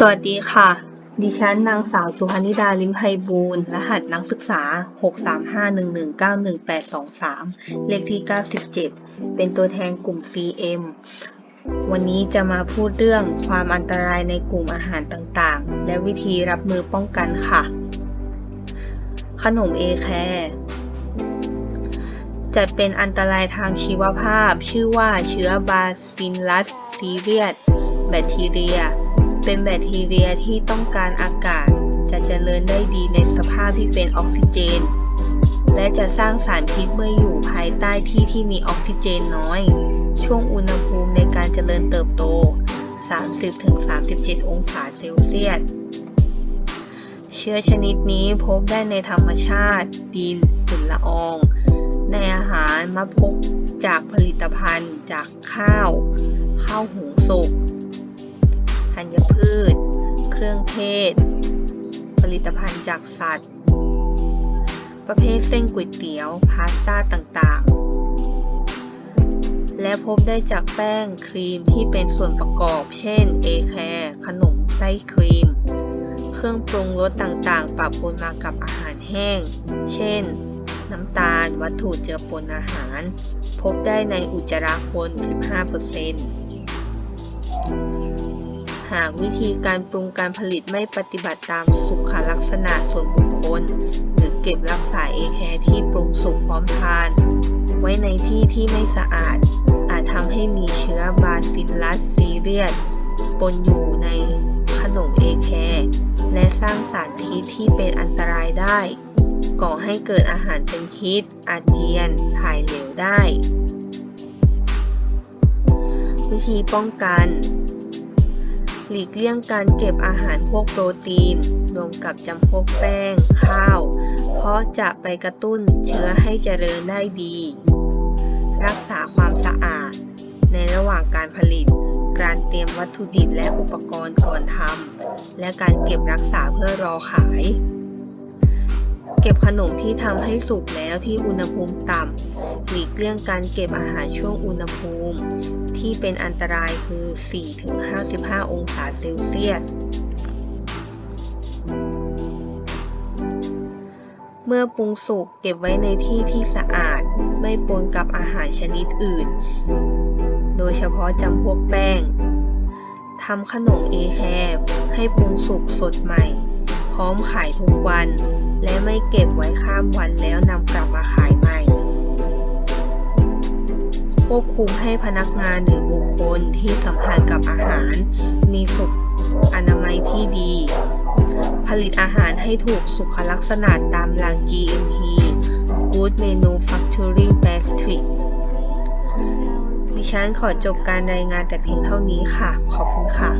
สวัสดีค่ะ ดิฉันนางสาวสุพนิดาลิมไพบูลย์รหัสนักศึกษา 635119183 เลขที่ 97 เป็นตัวแทนกลุ่ม CM วันนี้จะมาพูดเรื่องความอันตรายในกลุ่มอาหารต่างๆ และวิธีรับมือป้องกันค่ะ ขนมเอแคร์จะเป็นอันตรายทางชีวภาพ ชื่อว่าเชื้อบาซิลลัสซีเรียส แบคทีเรีย เป็นแบคทีเรียที่ต้องการอากาศ จะเจริญได้ดีในสภาพที่เป็นออกซิเจน และจะสร้างสารพิษเมื่ออยู่ภายใต้ที่ที่มีออกซิเจนน้อย ช่วงอุณหภูมิในการเจริญเติบโต 30-37 องศาเซลเซียส เชื้อชนิดนี้พบได้ในธรรมชาติ ดินฝุ่นละออง ในอาหารมาพบจากผลิตภัณฑ์จากข้าว ข้าวหุงสุก เครื่องเทศ ผลิตภัณฑ์จากสัตว์ ประเภทเส้นก๋วยเตี๋ยว พาสต้าต่างๆ และพบได้จากแป้งครีมที่เป็นส่วนประกอบ เช่น เอแคร์ขนมไส้ครีม เครื่องปรุงรสต่างๆ ปะปนมากับอาหารแห้ง เช่น น้ำตาล วัตถุเจือปนอาหาร พบได้ในอุจจาระคน 15% หากวิธีการปรุงการผลิตไม่ปฏิบัติตามสุขลักษณะส่วนบุคคล หรือเก็บรักษาเอแคร์ที่ปรุงสุกพร้อมทาน ไว้ในที่ที่ไม่สะอาด อาจทำให้มีเชื้อบาซิลลัสซีเรียสปนอยู่ในขนมเอแคร์และสร้างสารพิษที่เป็นอันตรายได้ ก่อให้เกิดอาหารเป็นพิษ อาเจียน ถ่ายเหลวได้ วิธีป้องกัน หลีกเลี่ยงการเก็บอาหารพวกโปรตีน รวมกับจำพวกแป้ง ข้าว เพราะจะไปกระตุ้นเชื้อให้เจริญได้ดี รักษาความสะอาด ในระหว่างการผลิต การเตรียมวัตถุดิบและอุปกรณ์ก่อนทำและการเก็บรักษาเพื่อรอขาย เก็บขนมที่ทำให้สุกแล้วที่อุณหภูมิต่ำหลีกเลี่ยงการเก็บอาหารช่วงอุณหภูมิ ที่เป็นอันตรายคือ 4-55 องศาเซลเซียส เมื่อปรุงสุกเก็บไว้ในที่ที่สะอาด ไม่ปนกับอาหารชนิดอื่น โดยเฉพาะจำพวกแป้งทำขนมเอแคร์ให้ปรุงสุกสดใหม่ พร้อมขายทุกวัน และไม่เก็บไว้ข้ามวันแล้วนำกลับมาขาย ควบคุมให้พนักงานหรือบุคคลที่สัมผัสกับอาหาร มีสุขอนามัยที่ดี ผลิตอาหารให้ถูกสุขลักษณะตามหลัก GMP Good Manufacturing Practice ดิฉันขอจบการรายงานแต่เพียงเท่านี้ค่ะ ขอบคุณค่ะ